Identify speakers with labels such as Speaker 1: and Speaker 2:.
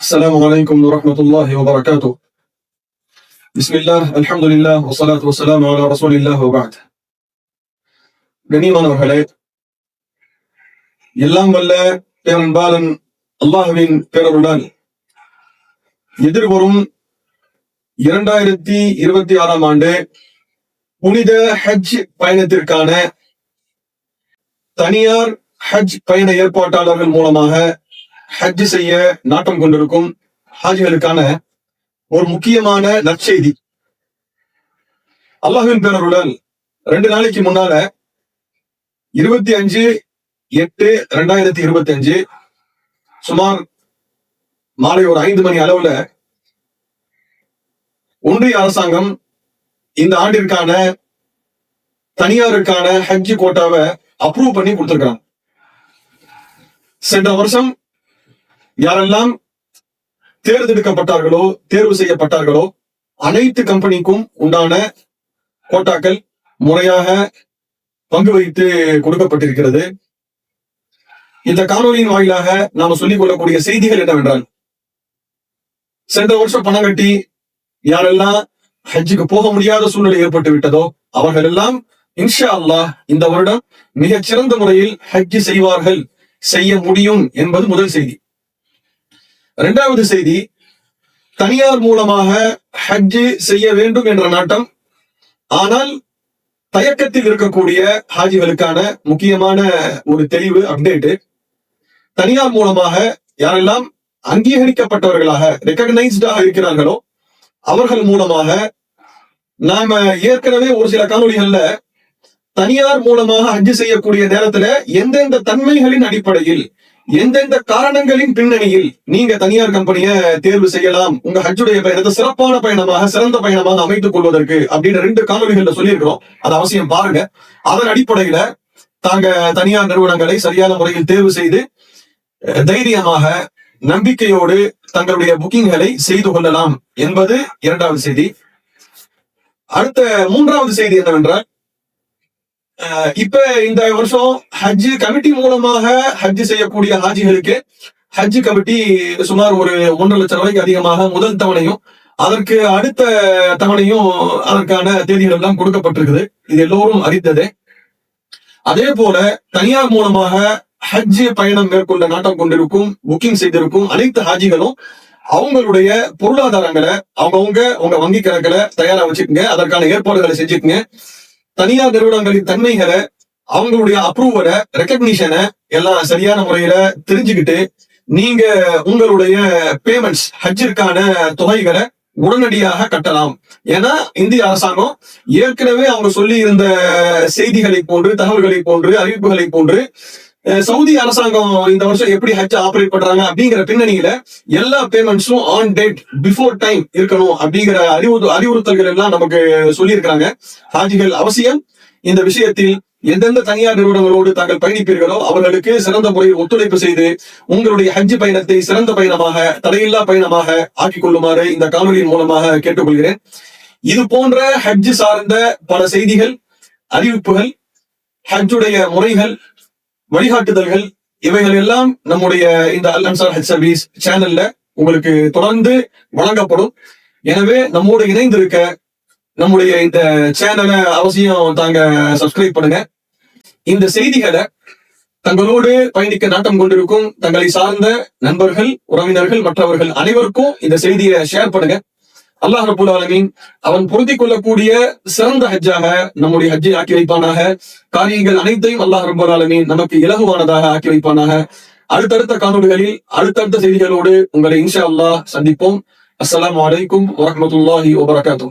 Speaker 1: السلام عليكم ورحمة الله وبركاته بسم الله الحمد لله والصلاة والسلام على رسول الله وبعد கண்ணியமானவர்களே எல்லாம் வல்ல பேரன்பாலன் அல்லாஹுவின் பேரருடன் எதிர்வரும் இரண்டாயிரத்தி இருபத்தி ஆறாம் ஆண்டு புனித ஹஜ் பயணத்திற்கான தனியார் ஹஜ் பயண ஏற்பாட்டாளர்கள் மூலமாக ஹஜ் செய்ய நாட்டம் கொண்டிருக்கும் ஹாஜிகளுக்கான ஒரு முக்கியமான நற்செய்தி. அல்லாஹின் பேரருடன் ரெண்டு நாளைக்கு முன்னால இருபத்தி அஞ்சு எட்டு ரெண்டாயிரத்தி இருபத்தி அஞ்சு சுமார் மாலை ஒரு ஐந்து மணி அளவுல ஒன்றிய அரசாங்கம் இந்த ஆண்டிற்கான தனியாருக்கான ஹஜ் கோட்டாவை அப்ரூவ் பண்ணி கொடுத்திருக்காங்க சென்ற வருஷம் யாரெல்லாம் தேர்ந்தெடுக்கப்பட்டார்களோ தேர்வு செய்யப்பட்டார்களோ அனைத்து கம்பெனிக்கும் உண்டான கோட்டாக்கள் முறையாக பங்கு வைத்து கொடுக்கப்பட்டிருக்கிறது. இந்த காணொலியின் வாயிலாக நாம சொல்லிக் கொள்ளக்கூடிய செய்திகள் என்னவென்றால் சென்ற வருஷம் பணம் கட்டி யாரெல்லாம் ஹஜ்ஜுக்கு போக முடியாத சூழ்நிலை ஏற்பட்டு விட்டதோ அவர்கள் எல்லாம் இன்ஷா அல்லாஹ் இந்த வருடம் மிகச் சிறந்த முறையில் ஹஜ்ஜு செய்வார்கள் செய்ய முடியும் என்பது முதல் செய்தி. இரண்டாவது செய்தி தனியார் மூலமாக ஹஜ்ஜு செய்ய வேண்டும் என்ற நாட்டம். ஆனால் தயக்கத்தில் இருக்கக்கூடிய ஹாஜிகளுக்கான முக்கியமான ஒரு தெளிவு அப்டேட் தனியார் மூலமாக யாரெல்லாம் அங்கீகரிக்கப்பட்டவர்களாக ரெக்கக்னைஸ்டாக இருக்கிறார்களோ அவர்கள் மூலமாக நாம ஏற்கனவே ஒரு சில காணொலிகள்ல தனியார் மூலமாக ஹஜ்ஜு செய்யக்கூடிய நேரத்துல எந்தெந்த தன்மைகளின் அடிப்படையில் எந்தெந்த காரணங்களின் பின்னணியில் நீங்க தனியார் கம்பெனியை தேர்வு செய்யலாம்? உங்க ஹஜ்ஜுடைய பயணத்தை சிறப்பான பயணமாக சிறந்த பயணமாக அமைத்துக் கொள்வதற்கு அப்படின்னு ரெண்டு காணொலிகள்ல சொல்லியிருக்கிறோம். அது அவசியம் பாருங்க. அதன் அடிப்படையில தாங்க தனியார் நிறுவனங்களை சரியான முறையில் தேர்வு செய்து தைரியமாக நம்பிக்கையோடு தங்களுடைய புக்கிங்களை செய்து கொள்ளலாம் என்பது இரண்டாவது செய்தி. அடுத்த மூன்றாவது செய்தி என்னவென்றால் இப்ப இந்த வருஷம் ஹஜ் கமிட்டி மூலமாக ஹஜ் செய்யக்கூடிய ஹாஜிகளுக்கு ஹஜ் கமிட்டி சுமார் ஒரு ஒன்றரை லட்சம் ரூபாய்க்கு அதிகமாக முதல் தவணையும் அதற்கு அடுத்த தவணையும் அதற்கான தேதிகள் எல்லாம் கொடுக்கப்பட்டிருக்குது. இது எல்லோரும் அறிந்ததே. அதே போல தனியார் மூலமாக ஹஜ் பயணம் மேற்கொண்ட நாட்டம் கொண்டிருக்கும் புக்கிங் செய்திருக்கும் அனைத்து ஹாஜிகளும் அவங்களுடைய பொருளாதாரங்களை அவங்கவுங்க உங்க வங்கி கணக்கில் தயாரா வச்சுக்கோங்க அதற்கான ஏற்பாடுகளை செஞ்சுக்கோங்க. தனியார் நிறுவனங்களின் தன்மைகளை அவங்களுடைய அப்ரூவலை ரெக்கக்னிஷனை எல்லாம் சரியான முறையில தெரிஞ்சுக்கிட்டு நீங்க உங்களுடைய பேமெண்ட்ஸ் ஹஜ்ஜிற்கான தொகைகளை உடனடியாக கட்டலாம். ஏன்னா இந்திய அரசாங்கம் ஏற்கனவே அவங்க சொல்லி இருந்த செய்திகளை போன்று தகவல்களை போன்று அறிவிப்புகளை போன்று சவுதி அரசாங்கம் இந்த வருஷம் எப்படி ஹஜ் ஆபரேட் பண்றாங்க அப்படிங்கிற பின்னணியில எல்லா பேமெண்ட்ஸும் ஆன் டேட் பிஃபோர் டைம் இருக்கணும் அப்படிங்கிற அறிவுறு அறிவுறுத்தல்கள் எல்லாம் நமக்கு சொல்லியிருக்கிறாங்க. ஹாஜிகள் அவசியம். இந்த விஷயத்தில் எந்தெந்த தனியார் நிறுவனங்களோடு தாங்கள் பயணிப்பீர்களோ அவர்களுக்கு சிறந்த முறையில் ஒத்துழைப்பு செய்து உங்களுடைய ஹஜ் பயணத்தை சிறந்த பயணமாக தடையில்லா பயணமாக ஆக்கிக் கொள்ளுமாறு இந்த காணொலியின் மூலமாக கேட்டுக்கொள்கிறேன். இது போன்ற ஹஜ் சார்ந்த பல செய்திகள் அறிவிப்புகள் ஹஜ்ஜுடைய முறைகள் வழிகாட்டுதல்கள் இவைகள் எல்லாம் நம்முடைய இந்த அல் அன்சார் ஹெட் சர்வீஸ் சேனல்ல உங்களுக்கு தொடர்ந்து வழங்கப்படும். எனவே நம்மோடு இணைந்திருக்க நம்முடைய இந்த சேனலை அவசியம் தாங்க சப்ஸ்கிரைப் பண்ணுங்க. இந்த செய்திகளை தங்களோடு பயணிக்க நாட்டம் கொண்டிருக்கும் தங்களை சார்ந்த நண்பர்கள் உறவினர்கள் மற்றவர்கள் அனைவருக்கும் இந்த செய்தியை ஷேர் பண்ணுங்க. அல்லாஹ் ரபுல் ஆலமீன் அவன் பொருந்திக் கொள்ளக்கூடிய சிறந்த ஹஜ்ஜாக நம்முடைய ஹஜ்ஜை ஆக்கி வைப்பானாக காரியங்கள் அனைத்தையும் அல்லாஹ் ரபுல் ஆலமீன் நமக்கு இலகுவானதாக ஆக்கி வைப்பானாக அடுத்தடுத்த காணொலிகளில் அடுத்தடுத்த செய்திகளோடு உங்களை இன்ஷா அல்லாஹ் சந்திப்போம். அஸ்லாம் வலைக்கும் வரமத்துல்லாஹி வபரகாத்தூ